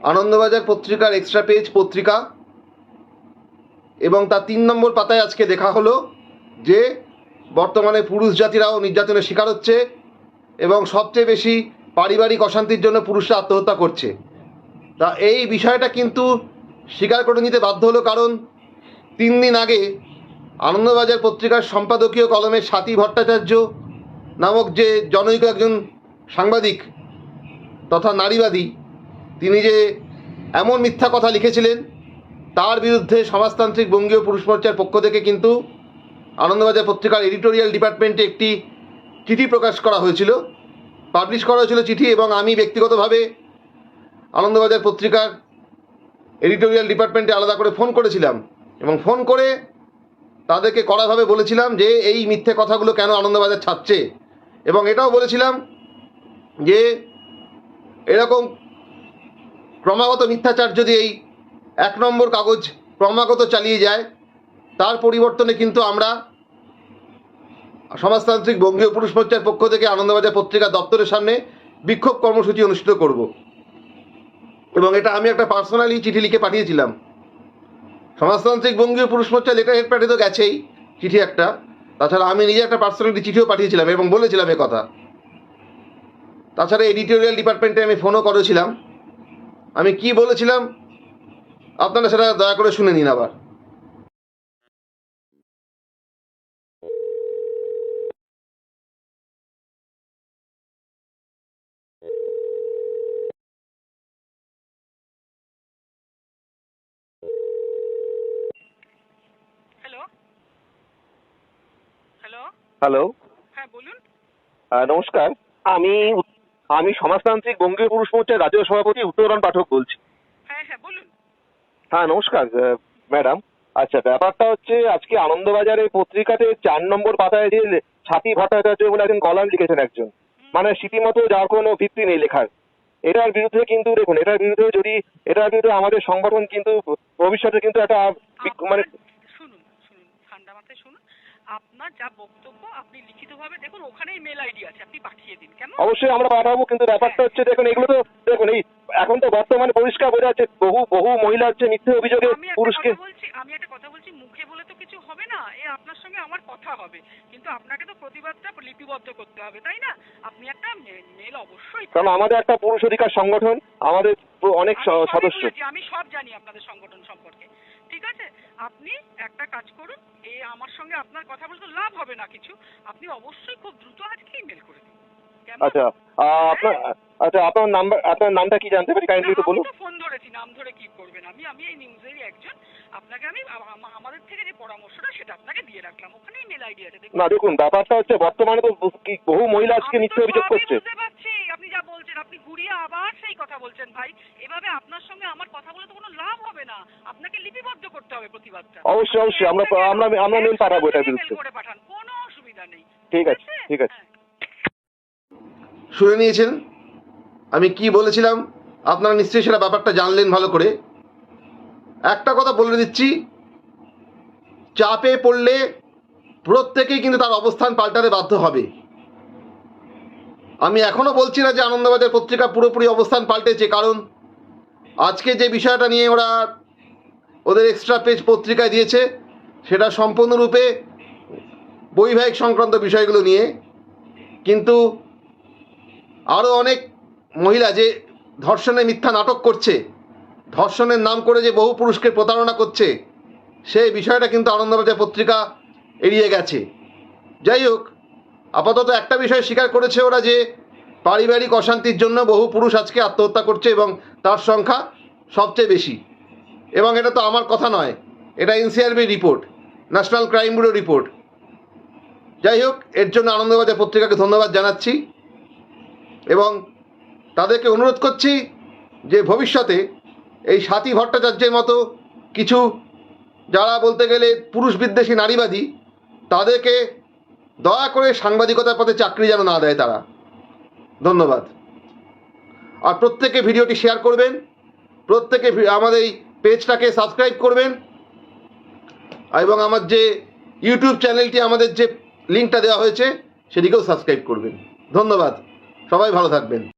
আনন্দবাজার পত্রিকার extra page পত্রিকা। এবং তার তিন নম্বর পাতায় আজকে দেখা হলো যে বর্তমানে পুরুষ জাতিরাও নির্যাতনের শিকার হচ্ছে এবং সবচেয়ে বেশি পারিবারিক অশান্তির জন্য পুরুষরা আত্মহত্যা করছে। তা এই বিষয়টা কিন্তু স্বীকার করে নিতে বাধ্য হলো কারণ তিন দিন আগে আনন্দবাজার পত্রিকার সম্পাদকীয় কলমের স্বাতী ভট্টাচার্য নামক যে জনৈক একজন সাংবাদিক তথা নারীবাদী তিনি যে এমন মিথ্যা কথা লিখেছিলেন, তার বিরুদ্ধে সমাজতান্ত্রিক বঙ্গীয় পুরুষ মোর্চার পক্ষ থেকে কিন্তু আনন্দবাজার পত্রিকার এডিটোরিয়াল ডিপার্টমেন্টে একটি চিঠি প্রকাশ করা হয়েছিল। পাবলিশ করা হয়েছিল চিঠি এবং আমি ব্যক্তিগতভাবে আনন্দবাজার পত্রিকার এডিটোরিয়াল ডিপার্টমেন্টে আলাদা করে ফোন করেছিলাম এবং ফোন করে তাদেরকে কড়াভাবে বলেছিলাম যে এই মিথ্যে কথাগুলো কেন আনন্দবাজার ছাড়ছে এবং এটাও বলেছিলাম যে এরকম ক্রমাগত মিথ্যাচার যদি এই এক নম্বর কাগজ ক্রমাগত চালিয়ে যায়, তার পরিবর্তনে কিন্তু আমরা সমাজতান্ত্রিক বঙ্গীয় পুরুষ মোর্চার পক্ষ থেকে আনন্দবাজার পত্রিকা দপ্তরের সামনে বিক্ষোভ কর্মসূচি অনুষ্ঠিত করব। এবং এটা আমি একটা পার্সোনালি চিঠি লিখে পাঠিয়েছিলাম। সমাজতান্ত্রিক বঙ্গীয় পুরুষ মোর্চা লেটার হেড প্যাডে তো গেছেই, চিঠি একটা। তাছাড়া আমি নিজে একটা পার্সোনালি চিঠিও পাঠিয়েছিলাম এবং বলেছিলাম এ কথা। তাছাড়া এডিটোরিয়াল ডিপার্টমেন্টে আমি ফোনও করেছিলাম। আমি কি বলেছিলাম? আপনারা সেটা দয়া করে শুনে নিন আবার। হ্যালো হ্যালো হ্যালো হ্যাঁ বলুন। নমস্কার। আমি আমি সমাজতান্ত্রিক বঙ্গীয় পুরুষ মোর্চার রাজ্য সভাপতি উত্তরণ পাঠক বলছি। হ্যাঁ হ্যাঁ বলুন। হ্যাঁ নমস্কার ম্যাডাম। আচ্ছা ব্যাপারটা হচ্ছে আজকে আনন্দবাজারের পত্রিকাতে চার নম্বর পাতায় যে ছাতি ভট্টাচার্য বলে একজন কলাম লিখেছেন একজন। মানে রীতিমতো যার কোনো ভিত্তি নেই লেখার। এটার বিরুদ্ধে কিন্তু দেখুন এটার বিরুদ্ধে যদি এটার বিরুদ্ধে আমাদের সংগঠন কিন্তু ভবিষ্যতে কিন্তু একটা মানে আপনার যা বক্তব্য আপনি লিখিতভাবে দেখুন ওখানেই মেল আইডি আছে আপনি পাঠিয়ে দিন কেন অবশ্যই আমরা পাঠাবো কিন্তু ব্যাপারটা হচ্ছে দেখুন এগুলো তো দেখুন এই এখন তো বর্তমানে পরিষ্কার বোঝা যাচ্ছে বহু বহু মহিলা হচ্ছে মিথ্যে অভিযোগে পুরুষকে বলছি আমি একটা কথা বলছি মুখে বলে আপনার সঙ্গে আমার কথা হবে। কিন্তু আপনাকে তো প্রতিবাদটা লিপিবদ্ধ করতে হবে তাই না? আপনি একটা মেল অবশ্যই কারণ আমাদের একটা পুরুষ অধিকার সংগঠন আমাদের অনেক সদস্য। আমি সব জানি আপনাদের সংগঠন সম্পর্কে। ঠিক আছে? আপনি একটা কাজ করুন এ আমার সঙ্গে আপনার কথা বলতে লাভ হবে না কিছু। আপনি অবশ্যই খুব দ্রুত আজকেই মেল করে দিন? আচ্ছা আপনার আচ্ছা আপনার নাম্বার আপনার নামটা কি জানতে পারি? কাইন্ডলি একটু বলুন। ফোন ধরেছি নাম ধরে কি করবেন? আমি আমি এই নিউজেরই একজন আপনাকে আমি আমাদের থেকে যে পরামর্শটা সেটা আপনাকে দিয়ে রাখলাম। ওখানেই মেল আইডি আছে দেখুন। না দেখুন ব্যাপারটা হচ্ছে বর্তমানে তো কি বহু মহিলা আজকে মিথ্যে তো অভিযোগ করছে। বুঝতে পারছি। আপনি যা বলছেন আপনি ঘুরিয়ে আবার সেই কথা বলছেন ভাই। এভাবে আপনার সঙ্গে আমার কথা বলে তো কোনো লাভ হবে না। আপনাকে লিপিবদ্ধ করতে হবে প্রতিবাদটা। অবশ্যই অবশ্যই। আমরা আমরা আমরা মেল পাঠাবো এটার বিরুদ্ধে। করে পাঠান কোনো অসুবিধা নেই। ঠিক আছে? ঠিক আছে। শুনে নিয়েছেন? আমি কি বলেছিলাম? আপনারা নিশ্চয়ই সেটা ব্যাপারটা জানলেন ভালো করে। একটা কথা বলে দিচ্ছি, চাপে পড়লে প্রত্যেকেই কিন্তু তার অবস্থান পাল্টাতে বাধ্য হবে। আমি এখনও বলছি না যে আনন্দবাজার পত্রিকা পুরোপুরি অবস্থান পাল্টেছে, কারণ আজকে যে বিষয়টা নিয়ে ওরা ওদের এক্সট্রা পেজ পত্রিকায় দিয়েছে, সেটা সম্পূর্ণরূপে বৈবাহিক সংক্রান্ত বিষয়গুলো নিয়ে। কিন্তু আরও অনেক মহিলা যে ধর্ষণে মিথ্যা নাটক করছে। ধর্ষণের নাম করে যে বহু পুরুষকে প্রতারণা করছে, সেই বিষয়টা কিন্তু আনন্দবাজার পত্রিকা এড়িয়ে গেছে। যাই হোক, আপাতত একটা বিষয় স্বীকার করেছে ওরা যে, পারিবারিক অশান্তির জন্য বহু পুরুষ আজকে আত্মহত্যা করছে এবং তার সংখ্যা সবচেয়ে বেশি। এবং এটা তো আমার কথা নয়, এটা NCRB report, national crime bureau report. যাই হোক, এর জন্য আনন্দবাজার পত্রিকাকে ধন্যবাদ জানাচ্ছি। এবং তাদেরকে অনুরোধ করছি যে ভবিষ্যতে এই স্বাতী ভট্টাচার্যের মতো কিছু যারা বলতে গেলে পুরুষ বিদ্বেষী নারীবাদী, তাদেরকে দয়া করে সাংবাদিকতার পথে চাকরি যেন না দেয় তারা। ধন্যবাদ। আর প্রত্যেকে ভিডিওটি শেয়ার করবেন, প্রত্যেকে আমাদের এই পেজটাকে সাবস্ক্রাইব করবেন, এবং আমার যে ইউটিউব চ্যানেলটি, আমাদের যে লিঙ্কটা দেওয়া হয়েছে সেদিকেও সাবস্ক্রাইব করবেন। ধন্যবাদ। সবাই ভালো থাকবেন।